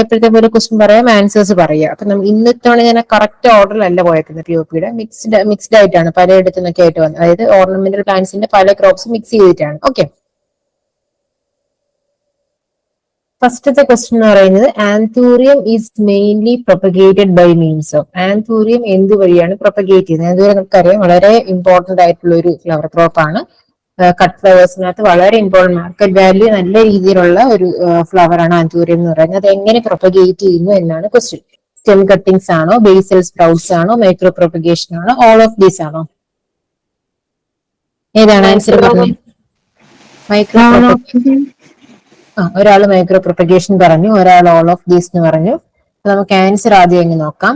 എപ്പോഴത്തെ പോലെ ക്വസ്റ്റ്യൻ പറയാം ആൻസേഴ്സ് പറയാം. അപ്പൊ നമ്മൾ ഇന്നത്തോളം ഞാൻ കറക്റ്റ് ഓർഡറിലല്ല പോയേക്കുന്നത് പി ഒ പിയുടെ മിക്സ്ഡ് മിക്സ്ഡ് ആയിട്ടാണ് പലയിടത്തു നിന്നൊക്കെ ആയിട്ട് വന്നത്. അതായത് ഓർണമെന്റൽ പ്ലാന്റ്സിന്റെ പല ക്രോപ്സ് മിക്സ് ചെയ്തിട്ടാണ്. ഓക്കെ ഫസ്റ്റത്തെ ക്വസ്റ്റ്യൻ എന്ന് പറയുന്നത് anthurium is mainly propagated by means of anthurium എന്ത് വഴിയാണ് പ്രൊപ്പഗേറ്റ് ചെയ്യുന്നത്? ആന്തൂരിയം നമുക്കറിയാം വളരെ ഇമ്പോർട്ടന്റ് ആയിട്ടുള്ള ഒരു ഫ്ലവർ ക്രോപ്പ് ആണ്. കട്ട് ഫ്ലവേഴ്സിനകത്ത് വളരെ ഇമ്പോർട്ടന്റ് മാർക്കറ്റ് വാല്യൂ നല്ല രീതിയിലുള്ള ഒരു ഫ്ലവർ ആണ് ആന്തൂറിയം എന്ന് പറയുന്നത്. അത് എങ്ങനെ പ്രൊപ്പഗേറ്റ് ചെയ്യുന്നു എന്നാണ് ക്വസ്റ്റ്യൻ സ്റ്റെം കട്ടിങ്സ് ആണോ ബേസൽ സ്പ്രൗട്ട്സ് ആണോ മൈക്രോ പ്രൊപ്പഗേഷൻ ആണോ ഓൾ ഓഫ് ദീസ് ആണോ? ഏതാണ് ആൻസർ പറഞ്ഞത്? മൈക്രോ ആ ഒരാൾ മൈക്രോ പ്രൊപ്പഗേഷൻ പറഞ്ഞു ഒരാൾ ഓൾ ഓഫ് ദീസ് എന്ന് പറഞ്ഞു. നമുക്ക് ആൻസർ ആദ്യം എങ്ങനെ നോക്കാം.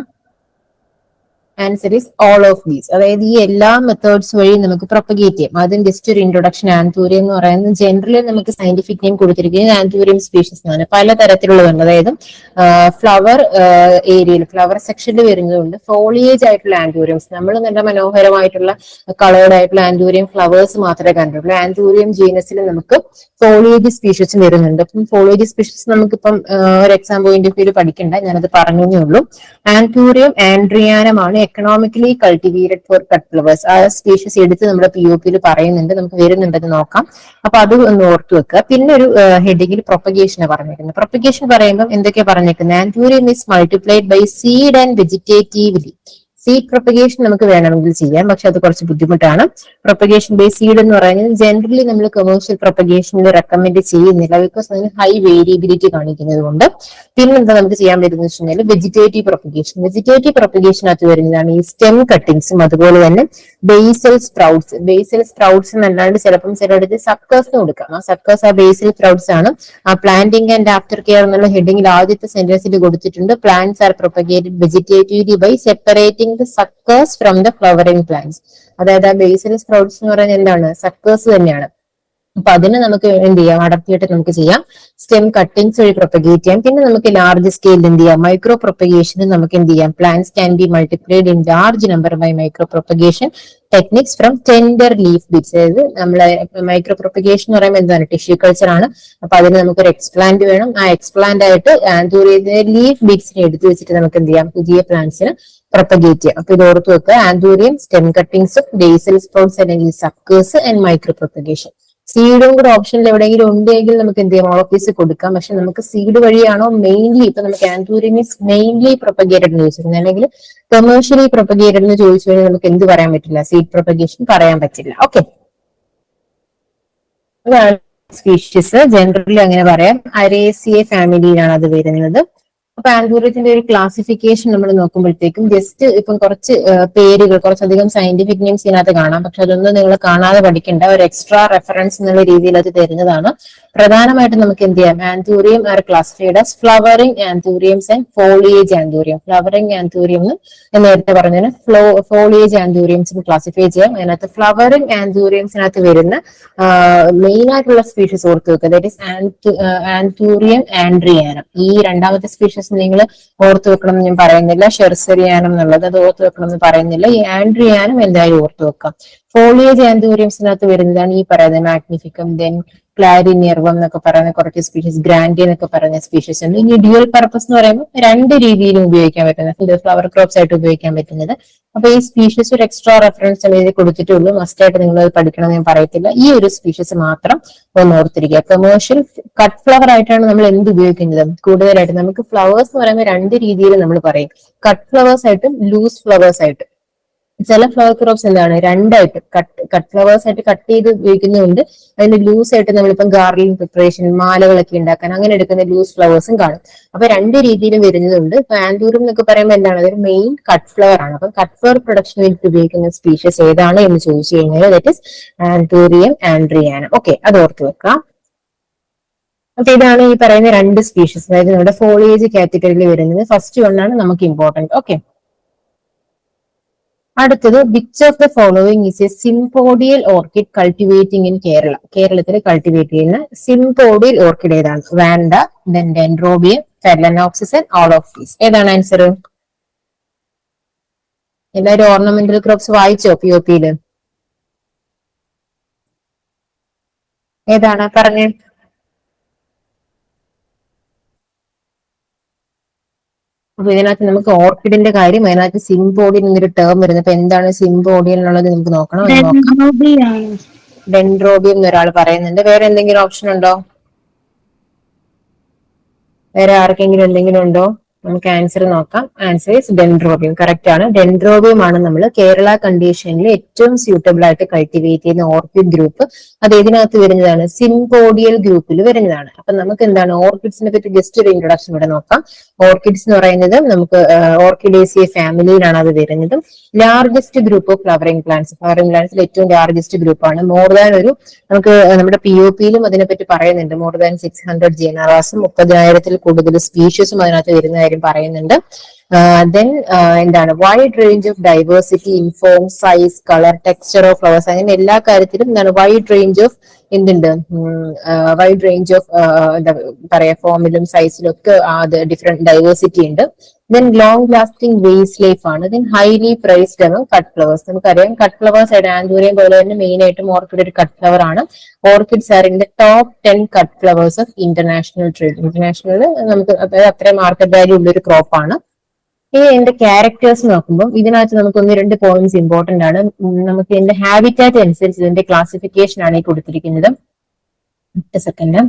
Answer is all of these അതായത് ഈ എല്ലാ മെത്തേഡ്സ് വഴി നമുക്ക് പ്രൊപ്പഗേറ്റ് ചെയ്യാം. അതും ജസ്റ്റ് ഒരു ഇൻട്രൊഡക്ഷൻ ആന്തൂരിയം എന്ന് പറയുന്നത് ജനറലി നമുക്ക് സയന്റിഫിക് നെയിം കൊടുത്തിരിക്കുന്നത് ആന്തൂരിയം സ്പീഷീസ് എന്നാണ്. പല തരത്തിലുള്ളതുണ്ട് അതായത് ഫ്ലവർ ഏരിയയിൽ ഫ്ലവർ സെക്ഷനിൽ വരുന്നതുകൊണ്ട് ഫോളിയേജ് ആയിട്ടുള്ള ആന്തൂരിയംസ് നമ്മൾ നല്ല മനോഹരമായിട്ടുള്ള കളേർഡ് ആയിട്ടുള്ള ആന്തൂരിയം ഫ്ലവേഴ്സ് മാത്രമേ കണ്ടിട്ടുള്ളൂ ആന്തൂരിയം ജീനസിൽ നമുക്ക് ഫോളിയേജ് സ്പീഷീസ് വരുന്നുണ്ട്. അപ്പം ഫോളിയേജ് സ്പീഷീസ് നമുക്കിപ്പം ഒരു എക്സാം പോയിന്റ് ഓഫ് വ്യൂ പഠിക്കണ്ട. ഞാനത് പറഞ്ഞേ ഉള്ളൂ. Anthurium ആൻഡ്രിയാനമാണ് economically cultivated for cut flowers ആ സ്പീഷീസ് എടുത്ത് നമ്മുടെ പി ഒ പിയിൽ പറയുന്നുണ്ട്. നമുക്ക് വരുന്നുണ്ടെന്ന് നോക്കാം. അപ്പൊ അത് ഒന്ന് ഓർത്തു വെക്കുക. പിന്നെ ഒരു ഹെഡിങ്ങിൽ പ്രൊപ്പഗേഷൻ പറഞ്ഞിരിക്കുന്നത്. പ്രൊപ്പഗേഷൻ പറയുമ്പോൾ എന്തൊക്കെയാ പറഞ്ഞിരിക്കുന്നത്? Anthurium is multiplied by seed and vegetatively seed propagation നമുക്ക് വേണമെങ്കിൽ ചെയ്യാം. പക്ഷെ അത് കുറച്ച് ബുദ്ധിമുട്ടാണ്. പ്രൊപ്പഗേഷൻ ബേസ് സീഡ് എന്ന് പറയുന്നത് ജനറലി നമ്മൾ കൊമേഴ്ഷ്യൽ പ്രൊപ്പഗേഷനിൽ റെക്കമെൻഡ് ചെയ്യുന്നില്ല. ബിക്കോസ് അതിന് ഹൈ വേരിയബിലിറ്റി കാണിക്കുന്നത് കൊണ്ട് പിന്നെന്താ നമുക്ക് ചെയ്യാൻ പറ്റുന്നത് വെച്ചാൽ വെജിറ്റേറ്റീവ് പ്രൊപ്പഗേഷൻ വെജിറ്റേറ്റീവ് പ്രൊപ്പഗേഷനകത്ത് വരുന്നതാണ് ഈ സ്റ്റെം കട്ടിങ്സും അതുപോലെ തന്നെ ബേസൽ സ്പ്രൗട്ട്സ് ബേസൽ സ്പ്രൗട്ട്സ് എന്നല്ലാണ്ട് ചിലപ്പം ചിലയിടത്ത് സക്കേഴ്സ് കൊടുക്കാം. ആ സക്കേഴ്സ് ആ ബേസൽ സ്പ്രൗട്ട്സ് ആണ്. ആ പ്ലാന്റിംഗ് ആൻഡ് ആഫ്റ്റർ കെയർ എന്നുള്ള ഹെഡിങ്ങിൽ ആദ്യത്തെ സെന്റൻസിൽ കൊടുത്തിട്ടുണ്ട്. Plants are propagated vegetatively by separating the suckers from the flowering plants അതായത് ആ ബേസിൽ സ്പ്രൗട്ട്സ് എന്ന് പറയുന്നത് എന്താണ്? സക്കേഴ്സ് തന്നെയാണ്. അപ്പൊ അതിന് നമുക്ക് എന്ത് ചെയ്യാം? അടർത്തിയിട്ട് നമുക്ക് ചെയ്യാം. സ്റ്റെം കട്ടിങ്സ് വഴി പ്രൊപ്പഗേറ്റ് ചെയ്യാം. പിന്നെ നമുക്ക് ലാർജ് സ്കെയിലിൽ എന്ത് ചെയ്യാം? മൈക്രോ പ്രൊപ്പഗേഷന് നമുക്ക് എന്ത് ചെയ്യാം? Plants can be multiplied in large number by micro propagation techniques from tender leaf bits അതായത് നമ്മളെ മൈക്രോ പ്രൊപ്പഗേഷൻ എന്ന് പറയുമ്പോൾ എന്താണ്? ടിഷ്യൂ കൾച്ചർ ആണ്. അപ്പൊ അതിന് നമുക്കൊരു എക്സ്പ്ലാന്റ് വേണം. ആ എക്സ്പ്ലാന്റ് ആയിട്ട് ലീഫ് ബിറ്റ്സിനെ എടുത്തു വെച്ചിട്ട് നമുക്ക് എന്ത് ചെയ്യാം? പുതിയ പ്ലാന്റ്സിന് പ്രൊപ്പഗേറ്റ് അപ്പൊ ഇത് ഓർത്ത് വെക്കുക. Anthurium stem cuttings basal sprouts അല്ലെങ്കിൽ സക്കേഴ്സ് ആൻഡ് മൈക്രോ പ്രൊപ്പഗേഷൻ സീഡും കൂടെ ഓപ്ഷനിൽ എവിടെയെങ്കിലും ഉണ്ടെങ്കിൽ നമുക്ക് എന്ത് ചെയ്യാം? ഓഫീസ് കൊടുക്കാം. പക്ഷെ നമുക്ക് സീഡ് വഴിയാണോ? മെയിൻലി ഇപ്പൊ നമുക്ക് ആന്തൂരിയം മീൻസ് മെയിൻലി പ്രൊപ്പഗേറ്റഡ് എന്ന് ചോദിച്ചിരുന്നത് അല്ലെങ്കിൽ കൊമേഴ്ഷ്യലി പ്രൊപ്പഗേറ്റഡ് എന്ന് ചോദിച്ചു കഴിഞ്ഞാൽ നമുക്ക് എന്ത് പറയാൻ പറ്റില്ല? സീഡ് പ്രൊപ്പഗേഷൻ പറയാൻ പറ്റില്ല. ഓക്കെ സ്പീഷീസ് ജനറലി അങ്ങനെ പറയാം. അരേസിയ ഫാമിലിയിലാണ് അത് വരുന്നത്. അപ്പൊ ആൽഗോറിത്തിന്റെ ഒരു ക്ലാസിഫിക്കേഷൻ നമ്മൾ നോക്കുമ്പോഴത്തേക്കും ജസ്റ്റ് ഇപ്പം കുറച്ച് പേരുകൾ കുറച്ചധികം സയന്റിഫിക് നെയിംസ് ഇതിനകത്ത് കാണാം. പക്ഷെ അതൊന്നും നിങ്ങൾ കാണാതെ പഠിക്കേണ്ട. ഒരു എക്സ്ട്രാ റെഫറൻസ് എന്നുള്ള രീതിയിൽ അത് തരുന്നതാണ്. പ്രധാനമായിട്ടും നമുക്ക് എന്ത് ചെയ്യാം? Anthurium are classified as flowering anthuriums and foliage anthurium flowering anthurium എന്ന് നേരത്തെ പറഞ്ഞതിന് ഫ്ലോ ഫോളിയേജ് ആന്തൂറിയംസിന് ക്ലാസിഫൈ ചെയ്യാം. അതിനകത്ത് ഫ്ലവറിംഗ് ആന്തൂറിയംസിനകത്ത് വരുന്ന മെയിൻ ആയിട്ടുള്ള സ്പീഷീസ് ഓർത്ത് വെക്കുക. ദാറ്റ് ഈസ് ആന്തൂറിയം ആൻഡ്രിയാനം ഈ രണ്ടാമത്തെ സ്പീഷീസ് നിങ്ങൾ ഓർത്തു വെക്കണം എന്ന് ഞാൻ പറയുന്നില്ല. ഷെർസെറിയാനം എന്നുള്ളത് അത് ഓർത്ത് വെക്കണം എന്ന് പറയുന്നില്ല. ഈ ആൻഡ്രിയാനം എന്തായാലും ഓർത്ത് വെക്കാം. ഫോളിയേജ് ആന്തൂറിയംസിനകത്ത് വരുന്നതാണ് ഈ പറയുന്നത് മാഗ്നിഫിക്കം ദെൻ ക്ലാരിനിയർവം എന്നൊക്കെ പറയുന്ന കുറച്ച് സ്പീഷീസ് ഗ്രാൻഡി എന്നൊക്കെ പറയുന്ന സ്പീഷീസ് ഉണ്ട്. ഇനി ഡ്യുവൽ പർപ്പസ് എന്ന് പറയുമ്പോൾ രണ്ട് രീതിയിലും ഉപയോഗിക്കാൻ പറ്റുന്നത് ഫ്ലവർ ക്രോപ്സ് ആയിട്ട് ഉപയോഗിക്കാൻ പറ്റുന്നത്. അപ്പൊ ഈ സ്പീഷീസ് ഒരു എക്സ്ട്രാ റെഫറൻസ് എഴുതി കൊടുത്തിട്ടുള്ളൂ. മസ്റ്റ് ആയിട്ട് നിങ്ങൾ അത് പഠിക്കണം ഞാൻ പറയത്തില്ല. ഈ ഒരു സ്പീഷീസ് മാത്രം ഒന്ന് ഓർത്തിരിക്കുക. കമേഴ്ഷ്യൽ കട്ട് ഫ്ലവർ ആയിട്ടാണ് നമ്മൾ എന്ത് ഉപയോഗിക്കുന്നത്? കൂടുതലായിട്ട് നമുക്ക് ഫ്ലവേഴ്സ് എന്ന് പറയുമ്പോൾ രണ്ട് രീതിയിൽ നമ്മൾ പറയും. കട്ട് ഫ്ലവേഴ്സ് ആയിട്ടും ലൂസ് ഫ്ലവേഴ്സ് ആയിട്ടും. ചില ഫ്ലവർ ക്രോപ്സ് എന്താണ്? രണ്ടായിട്ട് കട്ട് കട്ട് ഫ്ലവേഴ്സ് ആയിട്ട് കട്ട് ചെയ്ത് ഉപയോഗിക്കുന്നതുകൊണ്ട് അതിന്റെ ലൂസ് ആയിട്ട് നമ്മളിപ്പം ഗാർലിൻ പ്രിപ്പറേഷൻ മാലകളൊക്കെ ഉണ്ടാക്കാൻ അങ്ങനെ എടുക്കുന്ന ലൂസ് ഫ്ലവേഴ്സും കാണും. അപ്പൊ രണ്ട് രീതിയിലും വരുന്നതുണ്ട്. ഇപ്പൊ ആന്തൂരം എന്നൊക്കെ പറയുമ്പോൾ എന്താണ്? അതൊരു മെയിൻ കട്ട് ഫ്ലവർ ആണ്. അപ്പൊ കട്ട് ഫ്ലവർ പ്രൊഡക്ഷൻ വേണ്ടി ഉപയോഗിക്കുന്ന സ്പീഷ്യസ് ഏതാണ് എന്ന് ചോദിച്ചു കഴിഞ്ഞാൽ ദറ്റ് ഇസ് ആന്തൂറിയം ആൻഡ്രിയാന ഓക്കെ അത് ഓർത്ത് വെക്കാം. അപ്പൊ ഇതാണ് ഈ പറയുന്ന രണ്ട് സ്പീഷ്യസ് അതായത് നമ്മുടെ ഫോളിയേജ് കാറ്റഗറിയിൽ വരുന്നത്. ഫസ്റ്റ് വണ്ണാണ് നമുക്ക് ഇമ്പോർട്ടന്റ് ഓക്കെ അടുത്തത് which of the following is a sympodial orchid cultivating in Kerala കേരളത്തിൽ കൾട്ടിവേറ്റ് ചെയ്യുന്ന സിംപോഡിയൽ ഓർക്കിഡ് ഏതാണ്? Vanda then dendrobium phalaenopsis all of these ഏതാണ് ആൻസർ എല്ലാവരും ഓർണമെന്റൽ ക്രോപ്സ് വായിച്ചോ പി ഒ പിയിൽ ഏതാണ് പറഞ്ഞേ? അപ്പൊ ഇതിനകത്ത് നമുക്ക് ഓർക്കിഡിന്റെ കാര്യം അതിനകത്ത് സിംബോഡിൻ എന്നൊരു ടേം വരുന്നത് അപ്പൊ എന്താണ് സിംബോഡിയൻ എന്നുള്ളത് നമുക്ക് നോക്കണം. ഡെൻഡ്രോബിയം എന്നൊരാൾ പറയുന്നുണ്ട്. വേറെ എന്തെങ്കിലും ഓപ്ഷൻ ഉണ്ടോ? വേറെ ആർക്കെങ്കിലും എന്തെങ്കിലും ഉണ്ടോ? നമുക്ക് ആൻസർ നോക്കാം. ആൻസർ ഇസ് ഡെൻഡ്രോബിയം കറക്റ്റ് ആണ്. ഡെൻഡ്രോബിയം ആണ് നമ്മൾ കേരള കണ്ടീഷനിൽ ഏറ്റവും സ്യൂട്ടബിൾ ആയിട്ട് കൾട്ടിവേറ്റ് ചെയ്യുന്ന ഓർക്കിഡ് ഗ്രൂപ്പ് അത് ഇതിനകത്ത് വരുന്നതാണ്? സിംപോഡിയൽ ഗ്രൂപ്പിൽ വരുന്നതാണ്. അപ്പൊ നമുക്ക് എന്താണ്? ഓർക്കിഡ്സിനെ പറ്റി ജസ്റ്റ് ഒരു ഇൻട്രൊഡക്ഷൻ ഇവിടെ നോക്കാം. ഓർക്കിഡ്സ് എന്ന് പറയുന്നത് നമുക്ക് ഓർക്കിഡേസിയ ഫാമിലിയിലാണ് അത് വരുന്നത്. Largest group of flowering plants flowering പ്ലാന്റ്സിൽ ഏറ്റവും ലാർജസ്റ്റ് ഗ്രൂപ്പ് ആണ്. മോർ ദാൻ ഒരു നമുക്ക് നമ്മുടെ പി ഒ പിയിലും അതിനെപ്പറ്റി പറയുന്നുണ്ട്. മോർ ദാൻ സിക്സ് ഹൺഡ്രഡ് ജനറാസും മുപ്പതിനായിരത്തിൽ കൂടുതൽ സ്പീഷീസും അതിനകത്ത് വരുന്ന കാര്യം പറയുന്നുണ്ട്. ദെൻ എന്താണ് wide range of diversity in form size colour texture of flowers അങ്ങനെ എല്ലാ കാര്യത്തിലും എന്താണ് വൈഡ് റേഞ്ച് ഓഫ് എന്തുണ്ട്? വൈഡ് റേഞ്ച് ഓഫ് എന്താ പറയാ ഫോമിലും സൈസിലും ഒക്കെ അത് ഡിഫറെന്റ് ഡൈവേഴ്സിറ്റി ഉണ്ട്. Then long lasting vase life ആണ്. ദെൻ ഹൈലി പ്രൈസ്ഡ് ആണ് കട്ട് ഫ്ലവേഴ്സ് നമുക്കറിയാം കട്ട് ഫ്ലവേഴ്സ് ആൻഡൂരിയം പോലെ തന്നെ മെയിൻ ആയിട്ടും ഓർക്കിഡ് ഒരു കട്ട് ഫ്ലവർ ആണ്. Orchids are in the top ten cut flowers of international trade international നമുക്ക് അത്രയും മാർക്കറ്റ് വാല്യൂ ഉള്ള ഒരു ക്രോപ്പ് ആണ്. ഇനി എന്റെ ക്യാരക്ടേഴ്സ് നോക്കുമ്പോൾ ഇതിനകത്ത് നമുക്ക് ഒന്ന് രണ്ട് പോയിന്റ്സ് ഇമ്പോർട്ടന്റ് ആണ്. നമുക്ക് എന്റെ ഹാബിറ്റാറ്റ് അനുസരിച്ച് ഇതിന്റെ ക്ലാസിഫിക്കേഷൻ ആണ് ഈ കൊടുത്തിരിക്കുന്നത്. സെക്കൻഡ്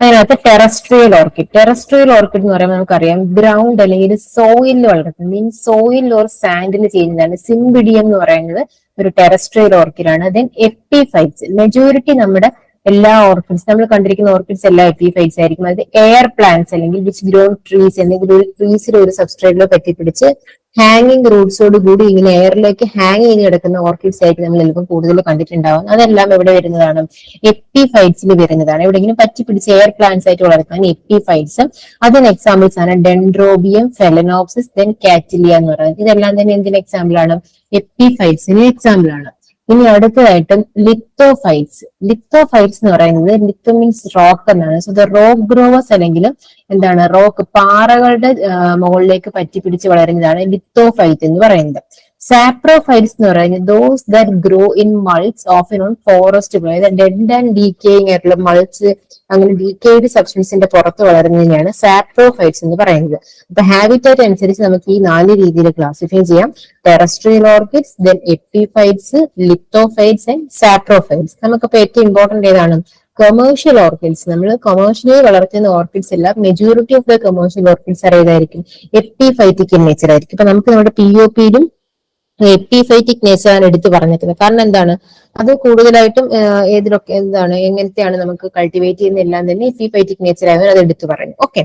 അതിനകത്ത് ടെറസ്ട്രിയൽ ഓർക്കിഡ് ടെറസ്ട്രിയൽ ഓർക്കിഡ് എന്ന് പറയുമ്പോൾ നമുക്കറിയാം ഗ്രൗണ്ട് അല്ലെങ്കിൽ സോയിലിൽ വളർത്തുന്നത് മീൻ സോയിൽ ഓർ സാൻഡിൽ ചെയ്യുന്നതാണ് സിംബിഡിയം എന്ന് പറയുന്നത് ഒരു ടെറസ്ട്രിയൽ ഓർക്കിഡാണ് ദെൻ എപ്പിഫൈറ്റ്സ് മെജോറിറ്റി നമ്മുടെ എല്ലാ ഓർക്കിഡ്സ് നമ്മൾ കണ്ടിരിക്കുന്ന ഓർക്കിഡ്സ് എല്ലാം എപ്പിഫൈറ്റ്സ് ആയിരിക്കും. അതായത് എയർ പ്ലാന്റ്സ് അല്ലെങ്കിൽ വിച്ച് ഗ്രോൺ ട്രീസ് എന്തെങ്കിലും ഒരു ട്രീസിൽ ഒരു സബ്സ്ട്രേറ്റിലോ പറ്റിപ്പിടിച്ച് ഹാങ്ങിങ് റൂട്ട്സോട് കൂടി ഇങ്ങനെ എയറിലേക്ക് ഹാങ് ചെയ്ത് കിടക്കുന്ന ഓർക്കിഡ്സ് ആയിട്ട് നമ്മൾ ചിലപ്പോൾ കൂടുതൽ കണ്ടിട്ടുണ്ടാവും. അതെല്ലാം എവിടെ വരുന്നതാണ്? എപ്പിഫൈറ്റ്സിൽ വരുന്നതാണ്. എവിടെയെങ്കിലും പറ്റിപ്പിടിച്ച് എയർ പ്ലാന്റ്സ് ആയിട്ട് വളർത്താൻ എപ്പിഫൈറ്റ്സ് അതിന് എക്സാമ്പിൾസ് ആണ് ഡെൻഡ്രോബിയം ഫെലനോപ്സിസ് ദെൻ കാറ്റിലിയ എന്ന് പറയുന്നത്. ഇതെല്ലാം തന്നെ എന്തിന് എക്സാമ്പിൾ ആണ്? എപ്പിഫൈറ്റ്സിന് എക്സാമ്പിൾ ആണ്. ഇനി അടുത്തതായിട്ട് ലിത്തോഫൈറ്റ്സ് ലിത്തോഫൈറ്റ്സ് എന്ന് പറയുന്നത് ലിത്തോ മീൻസ് റോക്ക് എന്നാണ്. സോ ദ റോക്ക് ഗ്രോവേഴ്സ് അല്ലെങ്കിൽ എന്താണ്? റോക്ക് പാറകളുടെ മുകളിലേക്ക് പറ്റി പിടിച്ച് വളരുന്നതാണ് ലിത്തോഫൈറ്റ് എന്ന് പറയുന്നത്. സാപ്രോഫൈറ്റ്സ് എന്ന് പറയുന്നത് those that grow in mulls of on forest അതായത് ഡെഡ് ആൻഡ് ഡീക്കേയിങ് ആയിട്ടുള്ള മൾസ് അങ്ങനെ ഡീക്കേഡ് സബ്സ്റ്റൻസിന്റെ പുറത്ത് വളരുന്നതിനെയാണ് സാപ്രോഫൈറ്റ്സ് എന്ന് പറയുന്നത്. അപ്പൊ ഹാബിറ്റേറ്റ് അനുസരിച്ച് നമുക്ക് ഈ നാല് രീതിയിൽ ക്ലാസിഫൈ ചെയ്യാം. Terrestrial orchids then epiphytes lithophytes and saprophytes നമുക്കിപ്പോ ഏറ്റവും ഇമ്പോർട്ടന്റ് ഏതാണ്? കൊമേഴ്ഷ്യൽ ഓർക്കിഡ്സ് നമ്മൾ കൊമേഴ്ഷ്യലി വളർത്തുന്ന ഓർക്കിഡ്സ് എല്ലാം majority of the commercial orchids അറിയതായിരിക്കും epiphytic in nature ആയിരിക്കും. ഇപ്പൊ നമുക്ക് നമ്മുടെ പി ഒ പിയിലും എപ്പിഫൈറ്റിക് നേച്ചർ ആണ് എടുത്ത് പറഞ്ഞിരിക്കുന്നത്. കാരണം എന്താണ്? അത് കൂടുതലായിട്ടും ഏതിലൊക്കെ എന്താണ് എങ്ങനത്തെയാണ് നമുക്ക് കൾട്ടിവേറ്റ് ചെയ്യുന്ന എല്ലാം തന്നെ എപ്പിഫൈറ്റിക് ആയതുകൊണ്ട് അത് എടുത്തു പറഞ്ഞു. ഓക്കെ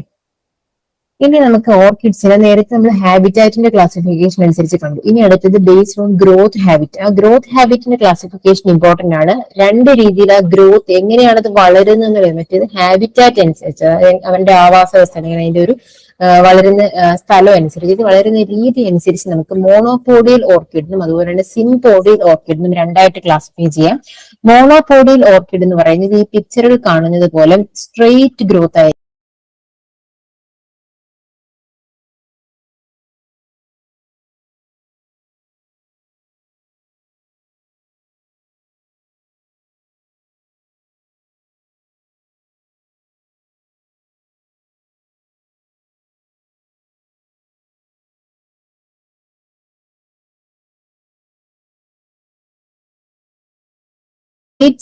ഇനി നമുക്ക് ഓർക്കിഡ്സിനെ നേരത്തെ നമ്മൾ ഹാബിറ്റാറ്റിന്റെ ക്ലാസിഫിക്കേഷൻ അനുസരിച്ച് കണ്ടു ഇനി അടുത്തത് ബേസ്ഡ് ഓൺ ഗ്രോത്ത് ഹാബിറ്റ് ആ ഗ്രോത്ത് ഹാബിറ്റിന്റെ ക്ലാസിഫിക്കേഷൻ ഇമ്പോർട്ടന്റ് ആണ്. രണ്ട് രീതിയിൽ ആ ഗ്രോത്ത് എങ്ങനെയാണ് അത് വളരുന്നത് മറ്റേത് ഹാബിറ്റാറ്റ് അനുസരിച്ച് അവന്റെ ആവാസ വ്യവസ്ഥ അല്ലെങ്കിൽ അതിന്റെ ഒരു വളരുന്ന സ്ഥലം അനുസരിച്ച് ഇത് വളരുന്ന രീതി അനുസരിച്ച് നമുക്ക് മോണോപോഡിയൽ ഓർക്കിഡിനും അതുപോലെ തന്നെ സിംപോഡിയൽ ഓർക്കിഡിനും രണ്ടായിട്ട് ക്ലാസിഫൈ ചെയ്യാം. മോണോപോഡിയൽ ഓർക്കിഡ് എന്ന് പറയുന്നത് ഈ പിക്ചറിൽ കാണുന്നത് പോലെ സ്ട്രെയിറ്റ് ഗ്രോത്ത് ആയിരിക്കും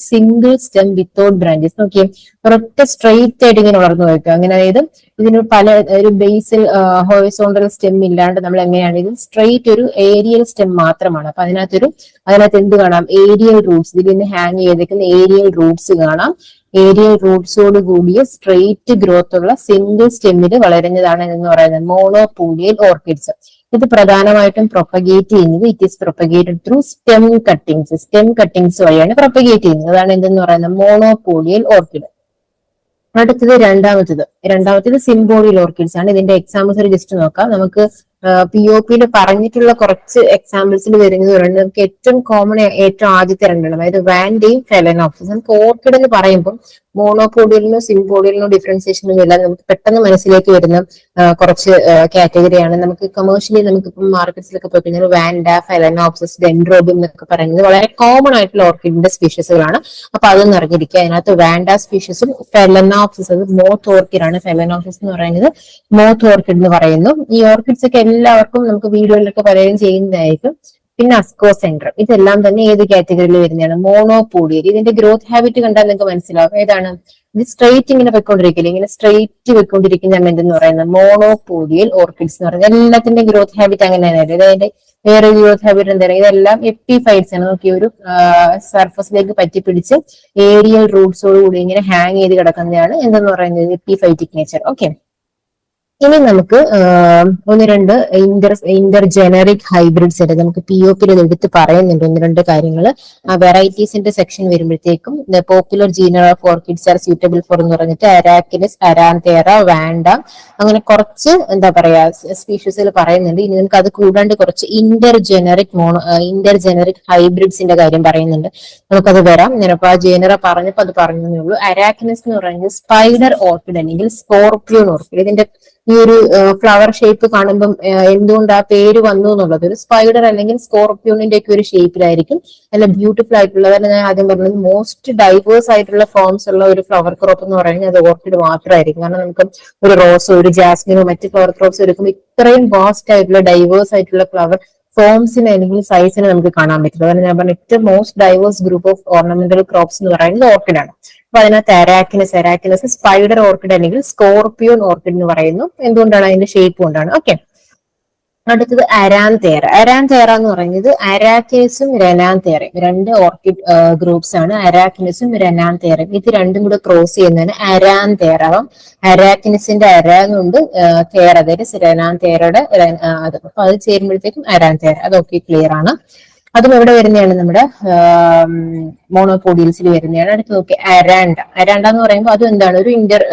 സിംഗിൾ സ്റ്റെം വിത്തൗട്ട് ബ്രാഞ്ചസ് നോക്കിയേ ഒരൊറ്റ സ്ട്രെയിറ്റ് ആയിട്ട് ഇങ്ങനെ വളർന്നു വയ്ക്കുക അങ്ങനെ അതായത് ഇതിന് പല ഒരു ബേസിൽ ഹോറിസോണ്ടൽ സ്റ്റെം ഇല്ലാണ്ട് നമ്മൾ എങ്ങനെയാണ് ഇത് സ്ട്രെയിറ്റ് ഒരു ഏരിയൽ സ്റ്റെം മാത്രമാണ്. അപ്പൊ അതിനകത്തൊരു അതിനകത്ത് എന്ത് കാണാം? ഏരിയൽ റൂട്ട്സ് ഇതിൽ നിന്ന് ഹാങ് ചെയ്തേക്കുന്ന ഏരിയൽ റൂട്ട്സ് കാണാം. ഏരിയൽ റൂട്ട്സോട് കൂടിയ സ്ട്രെയിറ്റ് ഗ്രോത്ത് ഉള്ള സിംഗിൾ സ്റ്റെമ്മിൽ വളരുന്നതാണ് എന്ന് പറയുന്നത്. മോണോപൂഡിയൽ ഓർക്കിഡ്സ് ഇത് പ്രധാനമായിട്ടും പ്രൊപ്പഗേറ്റ് ചെയ്യുന്നത് it is propagated through stem cuttings stem cuttings വഴിയാണ് പ്രൊപ്പഗേറ്റ് ചെയ്യുന്നത്. അതാണ് എന്തെന്ന് പറയുന്നത്? മോണോപോഡിയൽ ഓർക്കിഡ് അടുത്തത് രണ്ടാമത്തത്. രണ്ടാമത്തത് സിംബോളിയൽ ഓർക്കിഡ്സ് ആണ്. ഇതിന്റെ എക്സാമ്പിൾസ് ഒരു ജസ്റ്റ് നോക്കാം. നമുക്ക് പി ഒ പിയിൽ പറഞ്ഞിട്ടുള്ള കുറച്ച് എക്സാമ്പിൾസിൽ വരുന്നത് പറയുന്നത് നമുക്ക് ഏറ്റവും കോമൺ ഏറ്റവും ആദ്യത്തെ രണ്ടെണ്ണം. അതായത് വാൻഡെയും ഫെലനോപ്സിസ് നമുക്ക് ഓർക്കിഡ് എന്ന് പറയുമ്പോൾ മോണോപോഡിയലിനോ സിംപോഡിയലിനോ ഡിഫറൻസിയേഷനോ ഇല്ല നമുക്ക് പെട്ടെന്ന് മനസ്സിലേക്ക് വരുന്ന കുറച്ച് കാറ്റഗറിയാണ് നമുക്ക് കമേഴ്ഷ്യലി നമുക്ക് ഇപ്പം മാർക്കറ്റ്സിലൊക്കെ പോയി കഴിഞ്ഞാൽ വാൻഡ ഫെലനോപ്സിസ് ഡെൻഡ്രോബിയം എന്നൊക്കെ പറയുന്നത് വളരെ കോമൺ ആയിട്ടുള്ള ഓർക്കിഡിന്റെ സ്പീഷീസുകളാണ് അപ്പൊ അതൊന്നും അറിഞ്ഞിരിക്കുക. അതിനകത്ത് വാൻഡ സ്പീഷീസും ഫെലനോപ്സിസ് അത് മോത്ത് ഓർക്കിഡ് ആണ്. ഫെലനോപ്സിസ് എന്ന് പറയുന്നത് മോത്ത് ഓർക്കിഡ് എന്ന് പറയുന്നു. ഈ ഓർക്കിഡ്സ് ഒക്കെ എല്ലാവർക്കും നമുക്ക് വീഡിയോയിലൊക്കെ പലരും ചെയ്യുന്നതായിരിക്കും. പിന്നെ അസ്കോ സെൻട്രം ഇതെല്ലാം തന്നെ ഏത് കാറ്റഗറിയിൽ വരുന്നതാണ്? മോണോപോഡിയൽ ഇതിന്റെ ഗ്രോത്ത് ഹാബിറ്റ് കണ്ടാൽ നിങ്ങൾക്ക് മനസ്സിലാവും. ഏതാണ്? ഇത് സ്ട്രെയിറ്റ് ഇങ്ങനെ പോയിക്കൊണ്ടിരിക്കില്ല? ഇങ്ങനെ സ്ട്രെയിറ്റ് പോയിക്കൊണ്ടിരിക്കുന്ന എന്തെന്ന് പറയുന്നത്? മോണോപോഡിയൽ ഓർക്കിഡ്സ് എന്ന് പറയുന്നത്. എല്ലാത്തിന്റെ ഗ്രോത്ത് ഹാബിറ്റ് അങ്ങനെ തന്നെ അതായത് വേറെ ഗ്രോത്ത് ഹാബിറ്റ് എന്താണ് ഇതെല്ലാം എപ്പിഫൈറ്റ്സ് ആണ്. നോക്കി ഒരു സർഫസിലേക്ക് പറ്റി പിടിച്ച് ഏരിയൽ റൂട്ട്സോട് കൂടി ഇങ്ങനെ ഹാങ് ചെയ്ത് കിടക്കുന്നതാണ് എന്തെന്ന് പറയുന്നത്? എപ്പിഫൈറ്റിക് നേച്ചർ ഓക്കെ ഇനി നമുക്ക് ഒന്ന് രണ്ട് ഇന്റർ ഇന്റർ ജനറിക് ഹൈബ്രിഡ്സ് ഉണ്ട് നമുക്ക് പി ഒ പിയിൽ എടുത്ത് പറയുന്നുണ്ട്. ഒന്ന് രണ്ട് കാര്യങ്ങൾ ആ വെറൈറ്റീസിന്റെ സെക്ഷൻ വരുമ്പോഴത്തേക്കും popular genera of orchids are suitable for എന്ന് പറഞ്ഞിട്ട് അരാക്കിനസ് അരാന്തേറ വാൻഡ അങ്ങനെ കുറച്ച് എന്താ പറയാ സ്പീഷീസിൽ പറയുന്നുണ്ട്. ഇനി നമുക്ക് അത് കൂടാണ്ട് കുറച്ച് inter generic mono inter generic ഹൈബ്രിഡ്സിന്റെ കാര്യം പറയുന്നുണ്ട്. നമുക്കത് വരാം. ഞാനപ്പോ ആ ജേനറ പറഞ്ഞപ്പോ അത് പറഞ്ഞേ ഉള്ളൂ. അരാക്കിനസ് എന്ന് പറയുന്നത് സ്പൈഡർ ഓർക്കിഡ് അല്ലെങ്കിൽ സ്കോർപ്പിയോൺ ഓർക്കിഡ് ഇതിന്റെ ഈ ഒരു ഫ്ലവർ ഷേപ്പ് കാണുമ്പം എന്തുകൊണ്ട് ആ പേര് വന്നു എന്നുള്ളത്. ഒരു സ്പൈഡർ അല്ലെങ്കിൽ സ്കോർപ്പിയോണിന്റെ ഒക്കെ ഒരു ഷേപ്പിലായിരിക്കും നല്ല ബ്യൂട്ടിഫുൾ ആയിട്ടുള്ള തന്നെ ഞാൻ ആദ്യം പറഞ്ഞത് മോസ്റ്റ് ഡൈവേഴ്സ് ആയിട്ടുള്ള ഫോംസ് ഉള്ള ഒരു ഫ്ലവർ ക്രോപ്പ് എന്ന് പറയുന്നത് അത് ഓർക്കിഡ് മാത്രമായിരിക്കും. കാരണം നമുക്ക് ഒരു റോസോ ഒരു ജാസ്മിനോ മറ്റു ഫ്ലവർ ക്രോപ്സ് എടുക്കുമ്പോൾ ഇത്രയും വാസ്റ്റ് ആയിട്ടുള്ള ഡൈവേഴ്സ് ആയിട്ടുള്ള ഫ്ലവർ ഫോംസിന് അല്ലെങ്കിൽ സൈസിന് നമുക്ക് കാണാൻ പറ്റില്ല അതാണ് ഞാൻ പറഞ്ഞ ഏറ്റവും most diverse group of ornamental crops എന്ന് പറയുന്നത് ഓർക്കിഡാണ് അപ്പൊ അതിനകത്ത് അരാക്കിനസ് അരാക്കിനസ് സ്പൈഡർ ഓർക്കിഡ് അല്ലെങ്കിൽ സ്കോർപിയോൺ ഓർക്കിഡ് എന്ന് പറയുന്നു. എന്തുകൊണ്ടാണ് അതിന്റെ ഷേപ്പ് കൊണ്ടാണ്? ഓക്കെ അടുത്തത് അരാന്തേറ. അരാന്തേറ എന്ന് പറയുന്നത് അരാക്കിനസും രനാന്തേറയും. രണ്ട് ഓർക്കിഡ് ഗ്രൂപ്പ്സ് ആണ്. അരാക്കിനസും രനാന്തേറയും. ഇത് രണ്ടും കൂടെ ക്രോസ് ചെയ്യുന്നതാണ് അപ്പം അരാക്കിനസിന്റെ അര എന്നുണ്ട് തേറ. അതായത് രനാന്തേറയുടെ അത്. അപ്പൊ അത് ചേരുമ്പോഴത്തേക്കും അരാന്തേറ. അതൊക്കെ ക്ലിയർ ആണ്. അതും എവിടെ വരുന്നതാണ് നമ്മുടെ മോണോപോഡിയൽസിൽ വരുന്നതാണ്. അടുത്ത് നോക്കി അരാൻഡ അരാൻഡ എന്ന് പറയുമ്പോൾ അതും എന്താണ്? ഒരു ഇന്റർ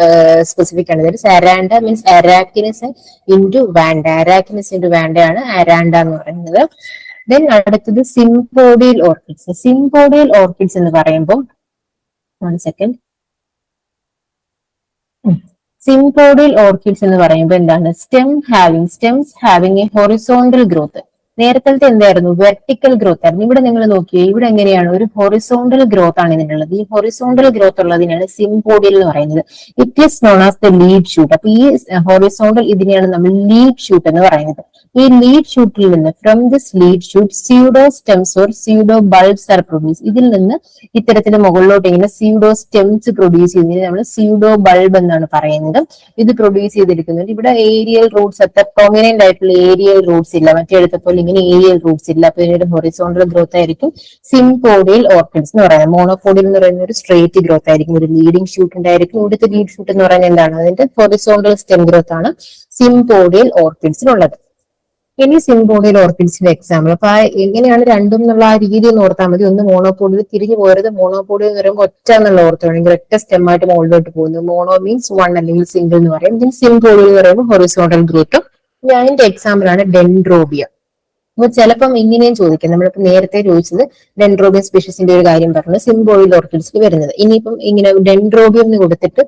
സ്പെസിഫിക് ആണ്. Aranda means arachnis into vanda arachnis into വാൻഡയാണ് aranda എന്ന് പറയുന്നത്. ദെൻ അടുത്തത് സിംപോഡിയൽ ഓർക്കിഡ്സ് സിംപോഡിയൽ ഓർക്കിഡ്സ് എന്ന് പറയുമ്പോൾ വൺ സെക്കൻഡ് സിംപോഡിയൽ ഓർക്കിഡ്സ് എന്ന് പറയുമ്പോൾ എന്താണ്? Stem having stems having a horizontal growth നേരത്തെ എന്തായിരുന്നു? വെർട്ടിക്കൽ ഗ്രോത്ത് ആയിരുന്നു. ഇവിടെ നിങ്ങൾ നോക്കിയേ ഇവിടെ എങ്ങനെയാണ്? ഒരു ഹൊറിസോണ്ടൽ ഗ്രോത്ത് ആണ് ഇതിനുള്ളത്. ഈ ഹൊറിസോണ്ടൽ ഗ്രോത്ത് ഉള്ളതിനാണ് സിംപോഡിയൽ എന്ന് പറയുന്നത്. It is known as the lead shoot അപ്പൊ ഈ ഹൊറിസോണ്ടൽ ഇതിനെയാണ് നമ്മൾ ലീഡ് ഷൂട്ട് എന്ന് പറയുന്നത്. ഈ ലീഡ് ഷൂട്ടിൽ നിന്ന് from this lead shoot pseudo stems or pseudo bulbs are produce ഇതിൽ നിന്ന് ഇത്തരത്തിൽ മുകളിലോട്ട് ഇങ്ങനെ സ്യൂഡോ സ്റ്റെംസ് പ്രൊഡ്യൂസ് ചെയ്യുന്നതിന് നമ്മൾ സ്യൂഡോ ബൾബ് എന്നാണ് പറയുന്നത്. ഇത് പ്രൊഡ്യൂസ് ചെയ്തിരിക്കുന്നത് ഇവിടെ ഏരിയൽ റൂട്ട്സ് അത്ര പ്രൊമിനന്റ് ആയിട്ടുള്ള ഏരിയൽ റൂട്ട്സ് ഇല്ല. മറ്റേ എടുത്തപ്പോൾ ഇങ്ങനെ ഏരിയൽ റൂട്ട്സ് ഇല്ല. അപ്പൊ ഇതിനൊരു ഹൊറിസോണ്ടൽ ഗ്രോത്ത് ആയിരിക്കും. സിംപോഡിയൽ ഓർക്കിഡ്സ് എന്ന് പറയുന്നത് മോണോപോഡിയൽ എന്ന് പറയുന്ന ഒരു സ്ട്രേറ്റ് ഗ്രോത്ത് ആയിരിക്കും. ഒരു ലീഡിംഗ് ഷൂട്ട് ഉണ്ടായിരിക്കും. ഇവിടുത്തെ ലീഡ് ഷൂട്ട് എന്ന് പറയുന്നത് എന്താണ്? അതിന്റെ ഹൊറിസോണ്ടൽ സ്റ്റെം ഗ്രോത്ത് ആണ് സിംപോഡിയൽ ഓർക്കിഡ്സിനുള്ളത് ഇനി സിംപോഡിയൽ ഓർക്കിഡ്സിന്റെ എക്സാമ്പിൾ അപ്പൊ എങ്ങനെയാണ് രണ്ടും എന്നുള്ള ആ രീതി ഒന്ന് ഓർത്താൽ മതി. ഒന്ന് മോണോപോഡിൽ തിരിഞ്ഞു പോയത് മോണോപോഡിൽ എന്ന് പറയുമ്പോൾ ഒറ്റ എന്നുള്ള ഓർത്തുവാണെങ്കിൽ ഒറ്റ സ്റ്റെം ആയിട്ട് മുകളിലോട്ട് പോകുന്നു. മോണോ മീൻസ് വൺ അല്ലെങ്കിൽ സിംഗിൾ എന്ന് പറയും. സിംപോഡിയൽ എന്ന് പറയുമ്പോൾ ഹൊറിസോണ്ടൽ ഗ്രൂപ്പ് ഞാൻ എക്സാമ്പിൾ ആണ് ഡെൻഡ്രോബിയ അപ്പൊ ചിലപ്പം ഇങ്ങനെയും ചോദിക്കും. നമ്മളിപ്പോ നേരത്തെ ചോദിച്ചത് ഡെൻഡ്രോബിയം സ്പീഷീസിന്റെ ഒരു കാര്യം പറഞ്ഞു സിംബോയിൽ ഓർക്കിഡ്സിൽ വരുന്നത്. ഇനിയിപ്പം ഇങ്ങനെ ഡെൻഡ്രോബിയം എന്ന് കൊടുത്തിട്ട്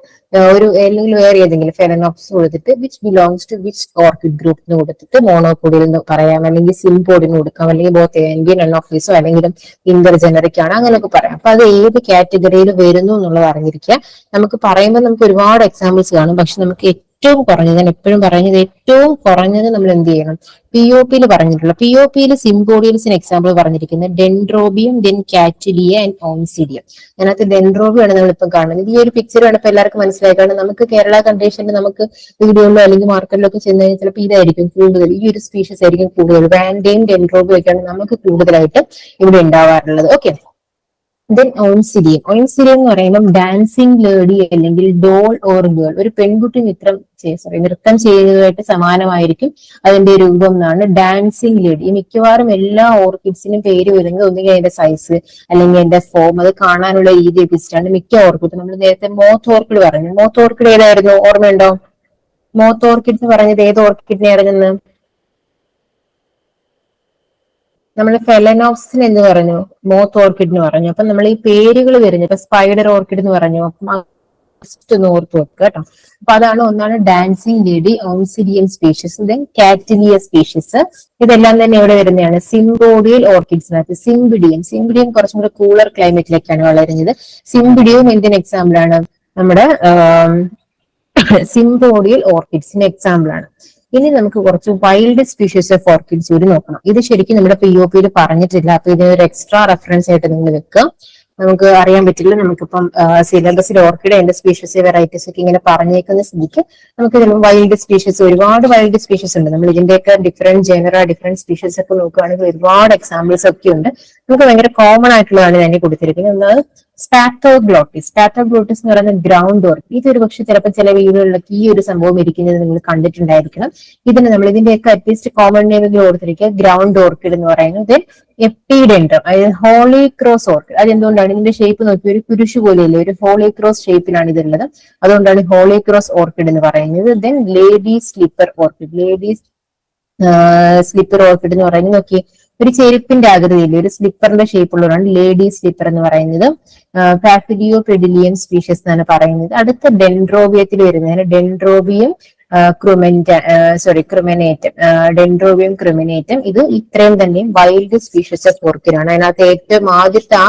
ഒരു അല്ലെങ്കിൽ വേറെ ഏതെങ്കിലും ഫെലനോപ്സ് കൊടുത്തിട്ട് which belongs to which orchid എന്ന് കൊടുത്തിട്ട് മോണോപോഡിൽ എന്ന് പറയാം. അല്ലെങ്കിൽ സിംബോഡിന് കൊടുക്കാം. അല്ലെങ്കിൽ ബോത്ത് എൺ ഓഫീസോ അല്ലെങ്കിൽ ഇന്റർ ജനറിക് ആണ് അങ്ങനെയൊക്കെ പറയാം. അപ്പൊ അത് ഏത് കാറ്റഗറിയിൽ വരുന്നു എന്നുള്ളത് അറിഞ്ഞിരിക്കുക. നമുക്ക് പറയുമ്പോൾ നമുക്ക് ഒരുപാട് എക്സാമ്പിൾസ് കാണും. പക്ഷെ നമുക്ക് ഏറ്റവും കുറഞ്ഞത് ഞാൻ എപ്പോഴും പറഞ്ഞത് ഏറ്റവും കുറഞ്ഞത് നമ്മൾ എന്ത് ചെയ്യണം? പി ഒ പിയിൽ പറഞ്ഞിട്ടുള്ള പി ഒ പിയിൽ സിംബോഡിയൽസിന് എക്സാമ്പിൾ പറഞ്ഞിരിക്കുന്നത് dendrobium den cattleya and oncidium അതിനകത്ത് ഡെൻഡ്രോബിയാണ് നമ്മൾ ഇപ്പം കാണുന്നത്. ഈ ഒരു പിക്ചർ വേണം ഇപ്പൊ എല്ലാവർക്കും മനസ്സിലായി. കാരണം നമുക്ക് കേരള കണ്ടീഷനിൽ നമുക്ക് വീഡിയോയിലോ അല്ലെങ്കിൽ മാർക്കറ്റിലോ ഒക്കെ ചെന്ന് കഴിഞ്ഞാൽ ചിലപ്പോൾ ഇതായിരിക്കും കൂടുതൽ. ഈ ഒരു സ്പീഷീസ് ആയിരിക്കും കൂടുതൽ. വാൻഡെയും ഡെൻഡ്രോബിയും ഒക്കെയാണ് നമുക്ക് കൂടുതലായിട്ട് ഇവിടെ ഉണ്ടാവാറുള്ളത്. ഓക്കെ ദെൻ ഓൺസിരിയം ഓൺസിരിയം എന്ന് പറയുമ്പോൾ ഡാൻസിങ് ലേഡി അല്ലെങ്കിൽ ഡോൾ ഓർ ഗേൾ ഒരു പെൺകുട്ടി നൃത്തം സോറി നൃത്തം ചെയ്യുന്നതുമായിട്ട് സമാനമായിരിക്കും അതിന്റെ രൂപം എന്നാണ് ഡാൻസിങ് ലേഡി മിക്കവാറും എല്ലാ ഓർക്കിഡ്സിനും പേര് വരുന്നത് ഒന്നുകിൽ അതിന്റെ സൈസ് അല്ലെങ്കിൽ അതിന്റെ ഫോം അത് കാണാനുള്ള രീതി വെച്ചിട്ടാണ് മിക്ക ഓർക്കിഡ് നമ്മൾ നേരത്തെ മോത്ത് ഓർക്കിഡ് പറഞ്ഞു. മോത്ത് ഓർക്കിഡ് ഏതായിരുന്നു? ഓർമ്മയുണ്ടോ? മോത്ത് ഓർക്കിഡ്സ് പറഞ്ഞത് ഏത് ഓർക്കിഡിനെ ഇറങ്ങുന്നത് നമ്മൾ ഫെലനോപ്സിൻ എന്ന് പറഞ്ഞു മോത്ത് ഓർക്കിഡ് എന്ന് പറഞ്ഞു. അപ്പൊ നമ്മൾ ഈ പേരുകൾ വരുന്നു ഇപ്പൊ സ്പൈഡർ ഓർക്കിഡ് എന്ന് പറഞ്ഞു. ഒന്ന് ഓർത്ത് വെക്കുക കേട്ടോ. അപ്പൊ അതാണ് ഒന്നാണ് dancing lady oncidium species then cattleya species ഇതെല്ലാം തന്നെ ഇവിടെ വരുന്നതാണ്? സിംബോഡിയൽ ഓർക്കിഡ്സിനകത്ത് സിംബിഡിയം. സിംബിഡിയം കുറച്ചും കൂടെ കൂളർ ക്ലൈമറ്റിലേക്കാണ് വളരുന്നത്. സിംബിഡിയവും എന്തിന് എക്സാമ്പിൾ ആണ്? നമ്മുടെ സിംബോഡിയൽ ഓർക്കിഡ്സിന്റെ എക്സാമ്പിൾ ആണ്. ഇനി നമുക്ക് കുറച്ച് വൈൽഡ് സ്പീഷീസ് ഓഫ് ഓർക്കിഡ്സ് കൂടി നോക്കണം. ഇത് ശരിക്കും നമ്മുടെ പി ഒ പിയിൽ പറഞ്ഞിട്ടില്ല. അപ്പൊ ഇതിനൊരു എക്സ്ട്രാ റെഫറൻസ് ആയിട്ട് നിങ്ങൾ വെക്കുക. നമുക്ക് അറിയാൻ പറ്റില്ല. നമുക്കിപ്പം സിലബസിൽ ഓർക്കിഡ് അതിന്റെ സ്പീഷീസ് വെറൈറ്റീസ് ഒക്കെ ഇങ്ങനെ പറഞ്ഞേക്കുന്ന സ്ഥിതിക്ക് നമുക്ക് ചിലപ്പോൾ വൈൽഡ് സ്പീഷീസ് ഒരുപാട് വൈൽഡ് സ്പീഷീസ് ഉണ്ട്. നമ്മൾ ഇതിന്റെയൊക്കെ ഡിഫറെന്റ് ജനറ ഡിഫറെന്റ് സ്പീഷീസ് ഒക്കെ നോക്കുകയാണെങ്കിൽ ഒരുപാട് എക്സാമ്പിൾസ് ഒക്കെ ഉണ്ട്. നമുക്ക് ഭയങ്കര കോമൺ ആയിട്ടുള്ളതാണ് ഞാൻ കൊടുത്തിരിക്കുന്നത്. ഒന്നാണ് സ്പാറ്റോഗ്ലോട്ടിസ് സ്പാറ്റോഗ്ലോട്ടിസ് എന്ന് പറയുന്ന ഗ്രൗണ്ട് വർക്ക് ഇതൊരു പക്ഷെ ചിലപ്പോൾ ചില വീടുകളിലൊക്കെ ഈ ഒരു സംഭവം ഇരിക്കുന്നത് നിങ്ങൾ കണ്ടിട്ടുണ്ടായിരിക്കണം. ഇതിന് നമ്മൾ ഇതിന്റെയൊക്കെ അറ്റ്ലീസ്റ്റ് കോമൺ നെയിമിൽ കൊടുത്തിരിക്കുക ഗ്രൗണ്ട് ഓർക്കിഡ് എന്ന് പറയുന്നത്. എപ്പിഡെൻഡ്രം അതായത് ഹോളി ക്രോസ് ഓർക്കിഡ് അതെന്തുകൊണ്ടാണ്? ഇതിന്റെ ഷേപ്പ് നോക്കി ഒരു കുരിശു പോലെയല്ലേ? ഒരു ഹോളി ക്രോസ് ഷേപ്പിലാണ് ഇതുള്ളത് അതുകൊണ്ടാണ് ഹോളി ക്രോസ് ഓർക്കിഡ് എന്ന് പറയുന്നത്. Then ladies slipper orchid ladies slipper orchid എന്ന് പറയുന്നത്. നോക്കി ഒരു ചെരുപ്പിന്റെ ആകൃതിയിൽ ഒരു സ്ലിപ്പറിന്റെ ഷേപ്പുള്ളതാണ് ലേഡി സ്ലിപ്പർ എന്ന് പറയുന്നത്. ഫാഫിഡിയോ പെഡിലിയം സ്പീഷ്യസ് എന്നാണ് പറയുന്നത്. അടുത്ത ഡെൻഡ്രോബിയത്തിൽ വരുന്നതിന് dendrobium ക്രുമെന്റ sorry crumenatum dendrobium crumenatum. ഇത് ഇത്രയും തന്നെ വൈൽഡ് സ്പീഷ്യസ് ഓഫ് ഓർക്കിഡാണ് അതിനകത്ത് ഏറ്റവും ആദ്യത്തെ ആ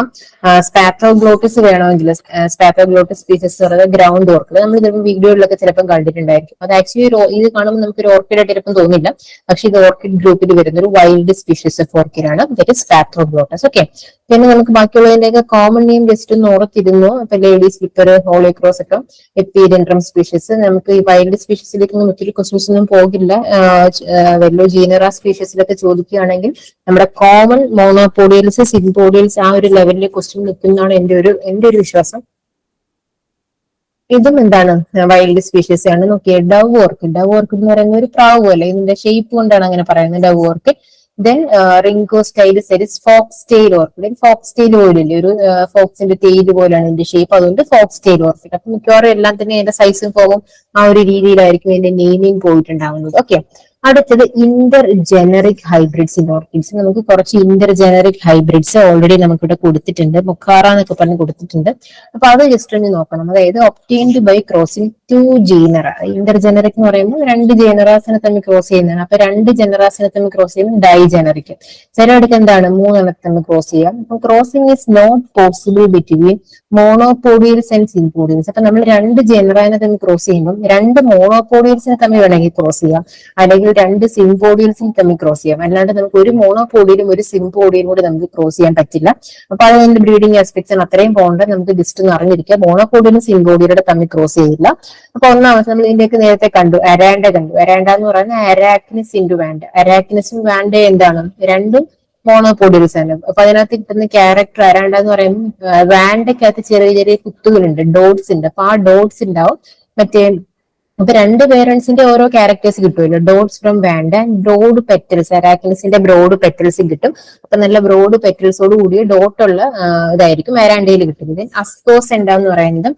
സ്പാറ്റോഗ്ലോട്ടിസ് വേണമെങ്കിൽ സ്പാറ്റോഗ്ലോട്ടിസ് സ്പീഷ്യസ് പറയുന്നത് ഗ്രൗണ്ട് ഓർക്കിഡ് നമ്മൾ ചിലപ്പോൾ വീഡിയോയിലൊക്കെ ചിലപ്പോൾ കണ്ടിട്ടുണ്ടായിരിക്കും. അത് ആക്ച്വലി ഇത് കാണുമ്പോൾ നമുക്ക് ഒരു ഓർക്കിഡ് ആയിട്ട് ചിലപ്പം തോന്നില്ല. പക്ഷെ ഇത് ഓർക്കിഡ് ഗ്രൂപ്പിൽ വരുന്ന ഒരു വൈൽഡ് സ്പീഷ്യസ് ഓഫ് ഓർക്കിഡ് ആണ് ദറ്റ് സ്പാറ്റോഗ്ലോട്ടസ്. ഓക്കെ പിന്നെ നമുക്ക് ബാക്കിയുള്ളതിന്റെയൊക്കെ കോമൺ നെയിം ജസ്റ്റ് ഒന്ന് ഓർത്തിരുന്നു. ഇപ്പൊ ലേഡി ഹോളി ഹോളിക്രോസ് ഒക്കെ എപ്പീരിയൻഡ്രം സ്പീഷ്യസ് നമുക്ക് ഈ വൈൽഡ് സ്പീഷ്യസിലേക്ക് ഒന്നും ഒത്തിരി ക്വസ്റ്റ്യൻസ് ഒന്നും പോകില്ല. വെല്ലോ ജീനറ സ്പീഷ്യസിലൊക്കെ ചോദിക്കുകയാണെങ്കിൽ നമ്മുടെ കോമൺ മോണോപോഡിയൽസ് സിംപോഡിയൽസ് ആ ഒരു ലെവലിലെ ക്വസ്റ്റ്യൻ നിൽക്കുന്നതാണ് എന്റെ ഒരു എന്റെ ഒരു വിശ്വാസം. ഇതും എന്താണ്? വൈൽഡ് സ്പീഷ്യസ് ആണ്. നോക്കിയേ ഡവ് വർക്ക് ഡവ് വർക്ക് എന്ന് പറയുന്ന ഒരു പ്രാവ് പോലെ ഇതിന്റെ ഷേപ്പ് കൊണ്ടാണ് അങ്ങനെ പറയുന്നത് ഡവ് ഓർക്ക് then rhynchostylis fox tail orchid fox tail ഓയിലല്ലേ ഒരു ഫോക്സിന്റെ ടെയിൽ പോലെയാണ് എന്റെ ഷേപ്പ് അതുകൊണ്ട് ഫോക്സ് ടെയിൽ ഓർക്കിഡ് അപ്പൊ മിക്കവാറും എല്ലാം തന്നെ എന്റെ സൈസും ഫോമും ആ ഒരു രീതിയിലായിരിക്കും എന്റെ നെയിമിങ് പോയിട്ടുണ്ടാവുന്നത്. ഓക്കെ അടുത്തത് inter generic hybrids in orchids നമുക്ക് കുറച്ച് ഇന്റർ ജനറിക് ഹൈബ്രിഡ്സ് ഓൾറെഡി നമുക്കിവിടെ കൊടുത്തിട്ടുണ്ട്. മുക്കാറ എന്നൊക്കെ പറഞ്ഞ് കൊടുത്തിട്ടുണ്ട്. അപ്പൊ അത് ജസ്റ്റ് ഒന്ന് നോക്കണം. അതായത് obtained by crossing two genera inter generic എന്ന് പറയുമ്പോൾ രണ്ട് ജനറാസിനെ തമ്മിൽ ക്രോസ് ചെയ്യുന്നതാണ്. അപ്പൊ രണ്ട് ജനറാസിനെ തമ്മിൽ ക്രോസ് ചെയ്യുമ്പോൾ ഡൈ ജനറിക് ചിലയിടത്ത് എന്താണ്? മൂന്നെണ്ണത്തെ തമ്മിൽ ക്രോസ് ചെയ്യാം. അപ്പൊ crossing is not possible between monopodials and sympodials അപ്പൊ നമ്മൾ രണ്ട് ജനറാനെ തമ്മിൽ ക്രോസ് ചെയ്യുമ്പോൾ രണ്ട് മോണോപോഡിയൽസിനെ തമ്മിൽ വേണമെങ്കിൽ ക്രോസ് ചെയ്യാം. അല്ലെങ്കിൽ രണ്ട് സിംപോഡിയൻസും തമ്മിൽ ക്രോസ് ചെയ്യാം. അല്ലാണ്ട് നമുക്ക് ഒരു മോണോപോഡിയിലും ഒരു സിംപോഡിയും കൂടി നമുക്ക് ക്രോസ് ചെയ്യാൻ പറ്റില്ല. അപ്പൊ അതിന്റെ ബ്രീഡിംഗ് ആസ്പെക്ട്സ് അത്രയും പോകേണ്ട നമുക്ക് ഒന്ന് അറിഞ്ഞിരിക്കുക. മോണോപോഡിയിലും സിംപോഡിയുടെ തമ്മിൽ ക്രോസ് ചെയ്യില്ല. അപ്പൊ ഒന്നാമത് നമ്മൾ ഇതിന്റെയൊക്കെ നേരത്തെ കണ്ടു. അരാൻഡ കണ്ടു. അരാൻഡ എന്ന് പറയുന്നത് അരാക്നിസ് ഇൻഡു വാൻഡ അരാക്നിസും വാൻഡ എന്താണ്? രണ്ടും മോണോപോഡിയൽസ് ആണ്. അപ്പൊ അതിനകത്ത് കിട്ടുന്ന ക്യാരക്ടർ അരാൻഡ എന്ന് പറയുമ്പോൾ വാൻഡക്കകത്ത് ചെറിയ ചെറിയ കുത്തുകളുണ്ട്. ഡോട്ട്സ് ഉണ്ട്. അപ്പൊ ആ ഡോട്ട്സ് ഉണ്ടാവും. മറ്റേ അപ്പൊ രണ്ട് പേരൻസിന്റെ ഓരോ ക്യാരക്ടേഴ്സ് കിട്ടുമല്ലോ. Dots from vanda and broad petals അരാക്കിൻസിന്റെ broad petals കിട്ടും. അപ്പൊ നല്ല ബ്രോഡ് പെറ്റൽസോട് കൂടിയ ഡോട്ടുള്ള ഇതായിരിക്കും അരാൻഡയിൽ കിട്ടുന്നത്. അസ്കോസെൻഡ എന്ന് പറയുന്നത്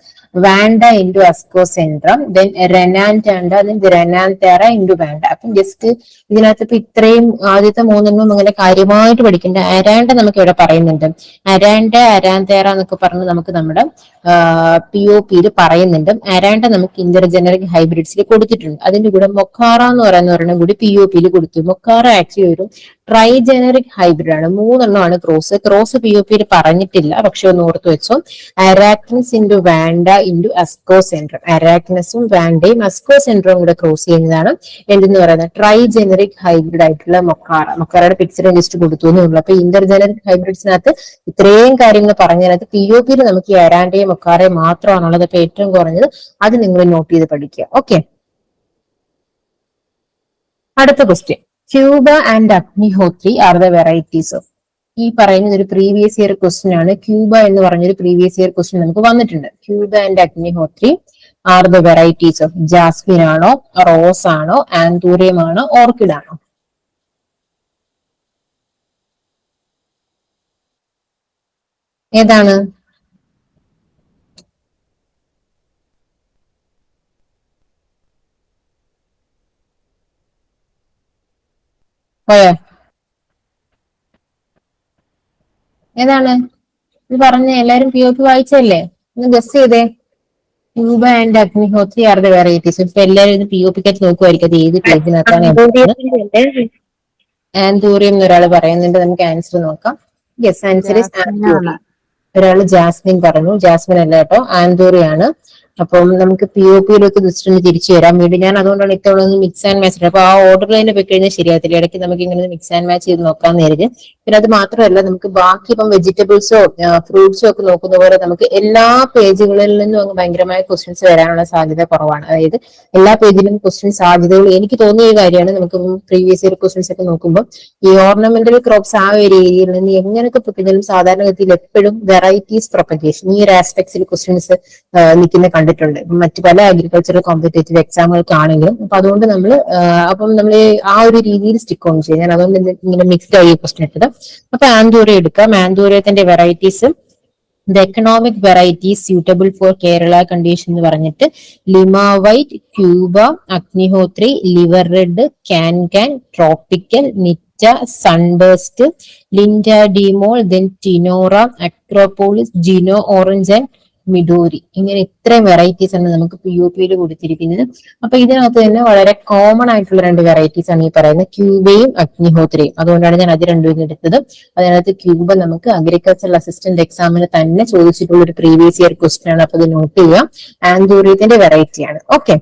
vanda into ascocentrum then renantanda renanthera into vanda അപ്പം ജസ്റ്റ് ഇതിനകത്ത് ഇപ്പൊ ഇത്രയും ആദ്യത്തെ മൂന്നെണ്ണം അങ്ങനെ കാര്യമായിട്ട് പഠിക്കേണ്ട അരാൻഡ നമുക്ക് ഇവിടെ പറയുന്നുണ്ട്. അരാൻഡ അരാൻതേറ എന്നൊക്കെ പറഞ്ഞ് നമുക്ക് നമ്മുടെ പി ഒ പിയിൽ പറയുന്നുണ്ട്. അരാൻഡ നമുക്ക് ഇന്റർജനറിക് ഹൈബ്രിഡ്സിൽ കൊടുത്തിട്ടുണ്ട്. അതിന്റെ കൂടെ മൊക്കാറ എന്ന് പറയുന്ന ഒരെണ്ണം കൂടി പി ഒ പിയിൽ കൊടുത്തു. മൊക്കാറ ആക്ച്വലി ഒരു ട്രൈ ജനറിക് ഹൈബ്രിഡ് ആണ്. മൂന്നെണ്ണമാണ് ക്രോസ് ക്രോസ് പി ഒ പിയിൽ പറഞ്ഞിട്ടില്ല. പക്ഷെ ഒന്ന് ഓർത്ത് വെച്ചോ. Arachnis into vanda into ascocentrum അരാക്നസും വാൻഡയും അസ്കോ സെൻട്രവും കൂടെ ക്രോസ് ചെയ്യുന്നതാണ് എന്തെന്ന് പറയുന്നത്? ട്രൈ ജനറിക് ഹൈബ്രിഡ് ആയിട്ടുള്ള മൊക്കാറ. മൊക്കാറയുടെ പിക്ചർ ലിസ്റ്റ് കൊടുത്തു എന്നുള്ളൂ അപ്പൊ ഇന്റർ ജനറിക് ഹൈബ്രിഡ്സിനകത്ത് ഇത്രയും കാര്യങ്ങൾ പറഞ്ഞതിനകത്ത് പി ഒ പിയിൽ നമുക്ക് അരാൻഡയും മൊക്കാറയും മാത്രമാണുള്ളത്. അപ്പൊ ഏറ്റവും കുറഞ്ഞത് അത് നിങ്ങൾ നോട്ട് ചെയ്ത് പഠിക്കുക. ഓക്കെ അടുത്ത question Cuba and Agnihotri are the varieties of ഈ പറയുന്നത് ഒരു പ്രീവിയസ് ഇയർ ക്വസ്റ്റ്യൻ ആണ്. ക്യൂബ എന്ന് പറഞ്ഞൊരു പ്രീവിയസ് ഇയർ ക്വസ്റ്റ്യൻ നമുക്ക് വന്നിട്ടുണ്ട്. Cuba and Agnihotri are the varieties of jasmine ആണോ റോസ് ആണോ ആന്തൂറിയം ആണോ ഓർക്കിഡ് ആണോ? ഏതാണ്? പോയോ? ഏതാണ്? ഇത് പറഞ്ഞ എല്ലാരും പി ഒ പി വായിച്ചല്ലേ ഒന്ന് ഗസ് ചെയ്തേ. Cuba and Agnihotri are the varieties ഇപ്പൊ എല്ലാരും ഇത് പി ഒ പിക്കകത്ത് നോക്കുമായിരിക്കും അത് ഏത് പേജിനകത്താണ് എന്ന്. ആന്തൂറിയം എന്ന് ഒരാൾ പറയുന്നുണ്ട്. നമുക്ക് ആൻസർ നോക്കാം. യെസ് ആൻസർ ഇസ് ഒരാൾ ജാസ്മിൻ പറഞ്ഞു. ജാസ്മിൻ അല്ല കേട്ടോ. ആന്തൂറി ആണ്. അപ്പം നമുക്ക് പി ഒ പിയിലേക്ക് ജസ്റ്റ് ഒന്ന് തിരിച്ചു വരാം. വീണ്ടും ഞാൻ അതുകൊണ്ടാണ് ഇത്തവണ ഒന്ന് മിക്സ് ആൻഡ് മാച്ച് അപ്പൊ ആ ഓർഡർ തന്നെ പോയി കഴിഞ്ഞാൽ ശരിയാകത്തില്ല ഇടയ്ക്ക് നമുക്ക് ഇങ്ങനെ മിക്സ് ആൻഡ് മാച്ച് ചെയ്ത് നോക്കാൻ നേരിട്ട് പിന്നെ അത് മാത്രമല്ല നമുക്ക് ബാക്കി ഇപ്പം വെജിറ്റബിൾസോ ഫ്രൂട്ട്സോ ഒക്കെ നോക്കുന്ന പോലെ നമുക്ക് എല്ലാ പേജുകളിൽ നിന്നും അങ്ങ് ഭയങ്കരമായ ക്വസ്റ്റ്യൻസ് വരാനുള്ള സാധ്യത കുറവാണ്. അതായത് എല്ലാ പേജിലും ക്വസ്റ്റ്യൻ സാധ്യതകൾ എനിക്ക് തോന്നിയ കാര്യമാണ്. നമുക്ക് പ്രീവിയസ് ഇയർ ക്വസ്റ്റ്യൻസ് ഒക്കെ നോക്കുമ്പോൾ ഈ ഓർണമെന്റൽ ക്രോപ്സ് ആ ഒരു ഏരിയയിൽ നിന്ന് എങ്ങനെയൊക്കെ പൊട്ടിച്ചാലും സാധാരണഗതിയിൽ എപ്പോഴും വെറൈറ്റീസ് പ്രൊപ്പഗേഷൻ ഈ ഒരു ആസ്പെക്ട്സിൽ ക്വസ്റ്റ്യൻസ് നിൽക്കുന്ന കണ്ടിട്ടുണ്ട്. മറ്റു പല അഗ്രികൾച്ചറൽ കോമ്പറ്റേറ്റീവ് എക്സാമുകൾക്കാണെങ്കിലും അപ്പൊ അതുകൊണ്ട് നമ്മൾ അപ്പം നമ്മൾ ആ ഒരു രീതിയിൽ സ്റ്റിക്ക് ഓൺ ചെയ്യും. ഞാൻ അതുകൊണ്ട് ഇങ്ങനെ മിക്സ്ഡ് ആയി ക്വസ്റ്റൻ ഇട്ടത്. അപ്പൊ ആൻഡൂര എടുക്കാം. ആൻഡൂരത്തിന്റെ varieties the economic varieties suitable for Kerala condition എന്ന് പറഞ്ഞിട്ട് Lima white Cuba Agnihotri liver red can can tropical Nitta Sunburst Linda de Mol then Tinora Acropolis Gino orange and Midori. ഇങ്ങനെ ഇത്രയും varieties ആണ് നമുക്ക് പി ഒ പിയിൽ കൊടുത്തിരിക്കുന്നത്. അപ്പൊ ഇതിനകത്ത് തന്നെ വളരെ കോമൺ ആയിട്ടുള്ള രണ്ട് വെറൈറ്റീസ് ആണ് ഈ പറയുന്ന ക്യൂബയും അഗ്നിഹോത്രിയും. അതുകൊണ്ടാണ് ഞാൻ അത് രണ്ടും എടുത്തത്. അതിനകത്ത് ക്യൂബ നമുക്ക് അഗ്രികൾച്ചറൽ അസിസ്റ്റന്റ് എക്സാമിന് തന്നെ ചോദിച്ചിട്ടുള്ള ഒരു പ്രീവിയസ് ഇയർ ക്വസ്റ്റ്യൻ ആണ്. അപ്പൊ അത് നോട്ട് ചെയ്യാം. ആന്തൂറിയത്തിന്റെ വെറൈറ്റി ആണ്. ഓക്കെ